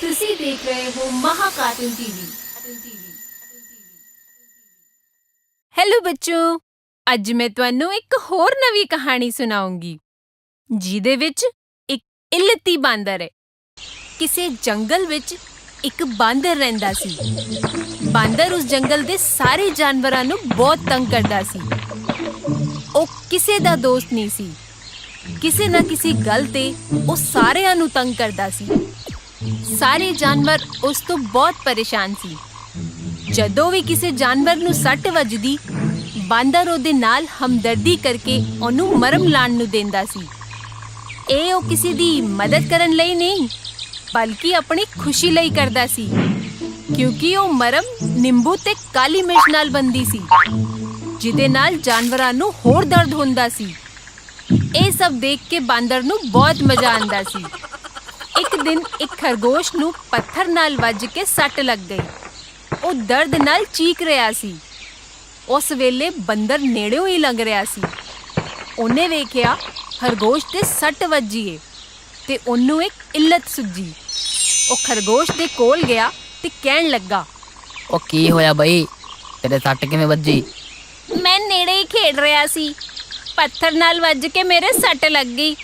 ਤੁਸੀਂ ਦੇਖ ਰਹੇ ਹੋ ਮਹਾਕਾਰਟੂਨ ਟੀਵੀ। ਹੈਲੋ ਬੱਚੋ, ਅੱਜ ਮੈਂ ਤੁਹਾਨੂੰ ਇੱਕ ਹੋਰ ਨਵੀਂ ਕਹਾਣੀ ਸੁਣਾਉਂਗੀ, ਜਿਹਦੇ ਵਿੱਚ ਇੱਕ ਇਲਤੀ ਬਾਂਦਰ ਹੈ। ਕਿਸੇ ਜੰਗਲ ਵਿੱਚ ਇੱਕ ਬਾਂਦਰ ਰਹਿੰਦਾ ਸੀ। ਬਾਂਦਰ ਉਸ ਜੰਗਲ ਦੇ ਸਾਰੇ ਜਾਨਵਰਾਂ ਨੂੰ ਬਹੁਤ ਤੰਗ ਕਰਦਾ ਸੀ। ਉਹ ਕਿਸੇ ਦਾ ਦੋਸਤ ਨਹੀਂ ਸੀ। ਕਿਸੇ ਨਾ ਕਿਸੇ ਗੱਲ ਤੇ ਉਹ ਸਾਰਿਆਂ ਨੂੰ ਤੰਗ ਕਰਦਾ ਸੀ। ਸਾਰੇ ਜਾਨਵਰ ਉਸ ਤੋਂ ਬਹੁਤ ਪਰੇਸ਼ਾਨ ਸੀ। ਜਦੋਂ ਵੀ ਕਿਸੇ ਜਾਨਵਰ ਨੂੰ ਸੱਟ ਵੱਜਦੀ, ਬਾਂਦਰ ਉਹਦੇ ਨਾਲ ਹਮਦਰਦੀ ਕਰਕੇ ਉਹਨੂੰ ਮਰਮ ਲਾਣ ਨੂੰ ਦਿੰਦਾ ਸੀ। ਇਹ ਉਹ ਕਿਸੇ ਦੀ ਮਦਦ ਕਰਨ ਲਈ ਨਹੀਂ, ਬਲਕਿ ਆਪਣੀ ਖੁਸ਼ੀ ਲਈ ਕਰਦਾ ਸੀ। ਕਿਉਂਕਿ ਉਹ ਮਰਮ ਨਿੰਬੂ ਤੇ ਕਾਲੀ ਮਿਰਚ ਨਾਲ ਬੰਦੀ ਸੀ, ਜਿਹਦੇ ਨਾਲ ਜਾਨਵਰਾਂ ਨੂੰ ਹੋਰ ਦਰਦ ਹੁੰਦਾ ਸੀ। ਇਹ ਸਭ ਦੇਖ ਕੇ ਬਾਂਦਰ ਨੂੰ ਬਹੁਤ ਮਜ਼ਾ ਆਂਦਾ ਸੀ। ਇੱਕ ਦਿਨ ਇੱਕ ਖਰਗੋਸ਼ ਨੂੰ ਪੱਥਰ ਨਾਲ ਵੱਜ ਕੇ ਸੱਟ ਲੱਗ ਗਈ। ਉਹ ਦਰਦ ਨਾਲ ਚੀਕ ਰਿਹਾ ਸੀ। ਉਸ ਵੇਲੇ ਬੰਦਰ ਨੇੜਿਓਂ ਹੀ ਲੰਘ ਰਿਹਾ ਸੀ। ਉਹਨੇ ਵੇਖਿਆ ਖਰਗੋਸ਼ ਤੇ ਸੱਟ ਵੱਜੀ ਏ ਤੇ ਉਹਨੂੰ ਇੱਕ ਇੱਲਤ ਸੁੱਜੀ। ਉਹ ਖਰਗੋਸ਼ ਦੇ ਕੋਲ ਗਿਆ ਤੇ ਕਹਿਣ ਲੱਗਾ ਉਹ ਕੀ ਹੋਇਆ ਬਈ? ਤੇਰੇ ਸੱਟ ਕਿਵੇਂ ਵੱਜੀ? ਮੈਂ ਨੇੜੇ ਹੀ ਖੇਡ ਰਿਹਾ ਸੀ। ਪੱਥਰ ਨਾਲ ਵੱਜ ਕੇ ਮੇਰੇ ਸੱਟ ਲੱਗ ਗਈ।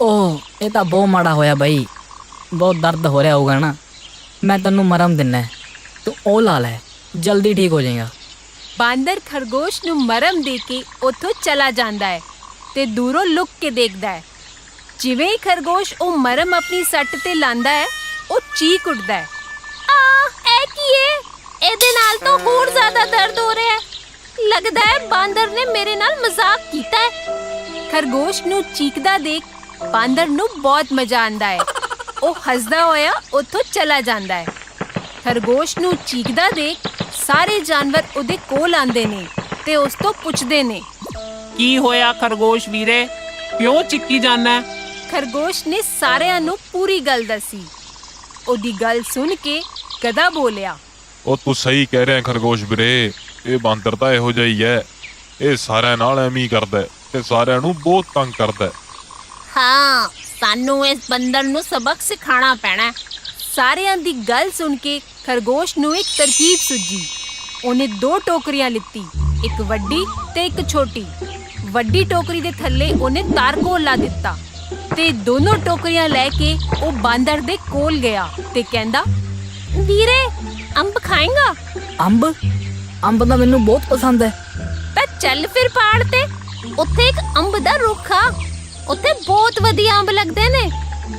ਓਹ ਇਹ ਤਾਂ ਬਹੁਤ ਮਾੜਾ ਹੋਇਆ ਬਈ। ਬਹੁਤ ਦਰਦ ਹੋ ਰਿਹਾ ਹੋਊਗਾ ਨਾ। ਮੈਂ ਤੈਨੂੰ ਮਰਮ ਦਿੰਨਾ ਤੂੰ ਉਹ ਲਾ ਲੈ, ਜਲਦੀ ਠੀਕ ਹੋ ਜਾਏਗਾ। ਬਾਂਦਰ ਖਰਗੋਸ਼ ਨੂੰ ਮਰਮ ਦੇ ਕੇ ਉੱਥੋਂ ਚਲਾ ਜਾਂਦਾ ਹੈ ਤੇ ਦੂਰੋਂ ਲੁਕ ਕੇ ਦੇਖਦਾ ਹੈ। ਜਿਵੇਂ ਹੀ ਖਰਗੋਸ਼ ਉਹ ਮਰਮ ਆਪਣੀ ਸੱਟ ਤੇ ਲਾਂਦਾ ਹੈ, ਉਹ ਚੀਕ ਉੱਠਦਾ ਹੈ। ਆ ਇਹ ਕੀ ਹੈ ਇਹਦੇ ਨਾਲ ਤਾਂ ਹੋਰ ਜ਼ਿਆਦਾ ਦਰਦ ਹੋ ਰਿਹਾ ਹੈ। ਲੱਗਦਾ ਹੈ ਬਾਂਦਰ ਨੇ ਮੇਰੇ ਨਾਲ ਮਜ਼ਾਕ ਕੀਤਾ ਹੈ। ਖਰਗੋਸ਼ ਨੂੰ ਚੀਕਦਾ ਦੇਖ ਬਾਂਦਰ ਨੂੰ ਬਹੁਤ ਮਜ਼ਾ ਆਂਦਾ ਹੈ। ਉਹ ਹੱਸਦਾ ਹੋਇਆ ਉੱਥੋਂ ਚਲਾ ਜਾਂਦਾ ਹੈ। ਖਰਗੋਸ਼ ਨੂੰ ਚੀਕਦਾ ਦੇਖ ਸਾਰੇ ਜਾਨਵਰ ਉਹਦੇ ਕੋਲ ਆਂਦੇ ਨੇ ਤੇ ਉਸ ਤੋਂ ਪੁੱਛਦੇ ਨੇ ਕੀ ਹੋਇਆ ਖਰਗੋਸ਼ ਵੀਰੇ? ਕਿਉਂ ਚਿੱਕੀ ਜਾਨਾ ਖਰਗੋਸ਼ ਨੇ ਸਾਰਿਆਂ ਨੂੰ ਪੂਰੀ ਗੱਲ ਦੱਸੀ। ਉਹਦੀ ਗੱਲ ਸੁਣ ਕੇ ਗਧਾ ਬੋਲਿਆ ਉਹ ਤੂੰ ਸਹੀ ਕਹਿ ਰਿਹਾ ਖਰਗੋਸ਼ ਵੀਰੇ ਇਹ ਬਾਂਦਰ ਤਾਂ ਇਹੋ ਜਿਹਾ ਹੀ ਹੈ। ਇਹ ਸਾਰਿਆਂ ਨਾਲ ਐਵੇਂ ਹੀ ਕਰਦਾ ਹੈ ਤੇ ਸਾਰਿਆਂ ਨੂੰ ਬਹੁਤ ਤੰਗ ਕਰਦਾ ਹੈ। ਹਾਂ ਸਾਨੂੰ ਇਸ ਬੰਦਰ ਨੂੰ ਸਬਕ ਸਿਖਾਣਾ ਪੈਣਾ ਸਾਰਿਆਂ ਦੀ ਗੱਲ ਸੁਣ ਕੇ ਖਰਗੋਸ਼ ਨੂੰ ਇੱਕ ਤਰਕੀਬ ਸੁੱਜੀ। ਉਹਨੇ ਦੋ ਟੋਕਰੀਆਂ ਲਿੱਤੀ ਇੱਕ ਵੱਡੀ ਤੇ ਇੱਕ ਛੋਟੀ। ਵੱਡੀ ਟੋਕਰੀ ਦੇ ਥੱਲੇ ਉਹਨੇ ਤਾਰਕੋਲ ਲਾ ਦਿੱਤਾ ਤੇ ਦੋਨੋਂ ਟੋਕਰੀਆਂ ਲੈ ਕੇ ਉਹ ਬਾਂਦਰ ਦੇ ਕੋਲ ਗਿਆ ਤੇ ਕਹਿੰਦਾ ਵੀਰੇ ਅੰਬ ਖਾਏਗਾ? ਅੰਬ? ਅੰਬ ਤਾਂ ਮੈਨੂੰ ਬਹੁਤ ਪਸੰਦ ਹੈ। ਤਾਂ ਚੱਲ ਫਿਰ ਪਹਾੜ ਤੇ। ਉੱਥੇ ਇੱਕ ਅੰਬ ਦਾ ਰੁੱਖ ਆ। ਉੱਥੇ ਬਹੁਤ ਵਧੀਆ ਅੰਬ ਲੱਗਦੇ ਨੇ।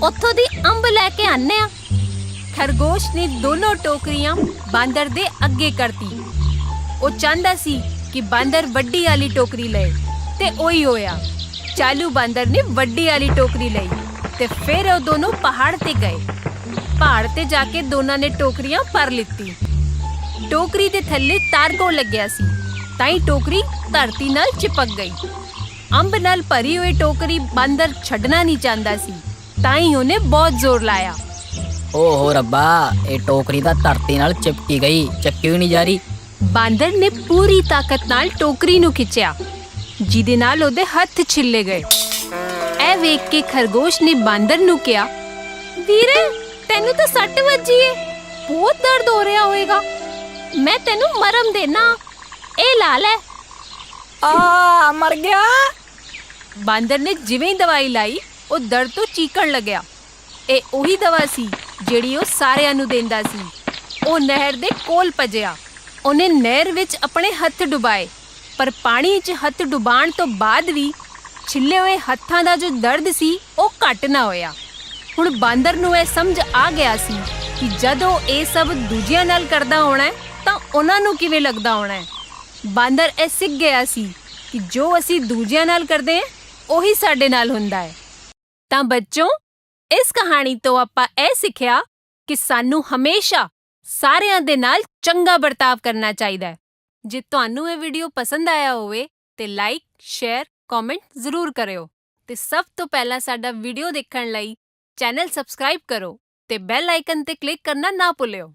ਉੱਥੋਂ ਦੀ ਅੰਬ ਲੈ ਕੇ ਆਨੇ ਆ। ਖਰਗੋਸ਼ ਨੇ ਦੋਨੋਂ ਟੋਕਰੀਆਂ ਬਾਂਦਰ ਦੇ ਅੱਗੇ ਕਰਤੀ। ਉਹ ਚਾਹੁੰਦਾ ਸੀ ਕਿ ਬਾਂਦਰ ਵੱਡੀ ਵਾਲੀ ਟੋਕਰੀ ਲਏ ਤੇ ਉਹੀ ਹੋਇਆ। ਚਾਲੂ ਬਾਂਦਰ ਨੇ ਵੱਡੀ ਵਾਲੀ ਟੋਕਰੀ ਲਈ ਤੇ ਫਿਰ ਉਹ ਦੋਨੋਂ ਪਹਾੜ ਤੇ ਗਏ। ਪਹਾੜ ਤੇ ਜਾ ਕੇ ਦੋਨਾਂ ਨੇ ਟੋਕਰੀਆਂ ਭਰ ਲਿੱਤੀ। ਟੋਕਰੀ ਦੇ ਥੱਲੇ ਤਾਰਗੋ ਲੱਗਿਆ ਸੀ। ਤਾਂ ਹੀ ਟੋਕਰੀ ਧਰਤੀ ਨਾਲ ਚਿਪਕ ਗਈ। ਅੰਬ ਨਾਲ ਭਰੀ ਹੋਈ ਟੋਕਰੀ ਬਾਂਦਰ ਛੱਡਣਾ ਨਹੀਂ ਚਾਹੁੰਦਾ ਸੀ ਤਾਂ ਹੀ ਉਹਨੇ ਬਹੁਤ ਜ਼ੋਰ ਲਾਇਆ। ਓਹੋ ਰੱਬਾ ਇਹ ਟੋਕਰੀ ਤਾਂ ਧਰਤੀ ਨਾਲ ਚਿਪਕੀ ਗਈ ਚੱਕੀ ਨਹੀਂ ਜਾ ਰਹੀ। ਬਾਂਦਰ ਨੇ ਪੂਰੀ ਤਾਕਤ ਨਾਲ ਟੋਕਰੀ ਨੂੰ ਖਿੱਚਿਆ ਜਿਹਦੇ ਨਾਲ ਉਹਦੇ ਹੱਥ ਛਿੱਲੇ ਗਏ। ਇਹ ਵੇਖ ਕੇ ਖਰਗੋਸ਼ ਨੇ ਬਾਂਦਰ ਨੂੰ ਕਿਹਾ ਵੀਰੇ ਤੈਨੂੰ ਤਾਂ ਸੱਟ ਵੱਜੀ ਏ ਬਹੁਤ ਦਰਦ ਹੋ ਰਿਹਾ ਹੋਵੇਗਾ ਮੈਂ ਤੈਨੂੰ ਮਰਮ ਦੇਣਾ ਇਹ ਲਾ ਲੈ। ਆ ਮਰ ਗਿਆ? ਬਾਂਦਰ ਨੇ ਜਿਵੇਂ ਹੀ ਦਵਾਈ ਲਾਈ ਉਹ ਦਰਦ ਤੋਂ ਚੀਕਣ ਲੱਗਿਆ। ਇਹ ਉਹੀ ਦਵਾ ਸੀ ਜਿਹੜੀ ਉਹ ਸਾਰਿਆਂ ਨੂੰ ਦਿੰਦਾ ਸੀ। ਉਹ ਨਹਿਰ ਦੇ ਕੋਲ ਭਜਿਆ। ਉਹਨੇ ਨਹਿਰ ਵਿੱਚ ਆਪਣੇ ਹੱਥ ਡੁਬਾਏ। ਪਰ ਪਾਣੀ 'ਚ ਹੱਥ ਡੁਬਾਉਣ ਤੋਂ ਬਾਅਦ ਵੀ ਛਿੱਲੇ ਹੋਏ ਹੱਥਾਂ ਦਾ ਜੋ ਦਰਦ ਸੀ ਉਹ ਘਟ ਨਾ ਹੋਇਆ। ਹੁਣ ਬਾਂਦਰ ਨੂੰ ਇਹ ਸਮਝ ਆ ਗਿਆ ਸੀ ਕਿ ਜਦੋਂ ਇਹ ਸਭ ਦੂਜਿਆਂ ਨਾਲ ਕਰਦਾ ਹੋਣਾ ਹੈ, ਤਾਂ ਉਹਨਾਂ ਨੂੰ ਕਿਵੇਂ ਲੱਗਦਾ ਹੋਣਾ ਹੈ। ਬਾਂਦਰ ਇਹ ਸਿੱਖ ਗਿਆ ਸੀ ਕਿ ਜੋ ਅਸੀਂ ਦੂਜਿਆਂ ਨਾਲ ਕਰਦੇ ਹਾਂ ਉਹੀ ਸਾਡੇ ਨਾਲ ਹੁੰਦਾ ਹੈ। ਤਾਂ ਬੱਚੋ, ਇਸ ਕਹਾਣੀ ਤੋਂ ਆਪਾਂ ਇਹ ਸਿੱਖਿਆ ਕਿ ਸਾਨੂੰ ਹਮੇਸ਼ਾ ਸਾਰਿਆਂ ਦੇ ਨਾਲ ਚੰਗਾ ਵਰਤਾਵ ਕਰਨਾ ਚਾਹੀਦਾ ਹੈ। ਜੇ ਤੁਹਾਨੂੰ ਇਹ ਵੀਡੀਓ ਪਸੰਦ ਆਇਆ ਹੋਵੇ ਤੇ ਲਾਈਕ, ਸ਼ੇਅਰ, ਕਮੈਂਟ ਜ਼ਰੂਰ ਕਰਿਓ। ਤੇ ਸਭ ਤੋਂ ਪਹਿਲਾਂ ਸਾਡਾ ਵੀਡੀਓ ਦੇਖਣ ਲਈ ਚੈਨਲ ਸਬਸਕ੍ਰਾਈਬ ਕਰੋ ਤੇ ਬੈਲ ਆਈਕਨ ਤੇ ਕਲਿੱਕ ਕਰਨਾ ਨਾ ਭੁੱਲਿਓ।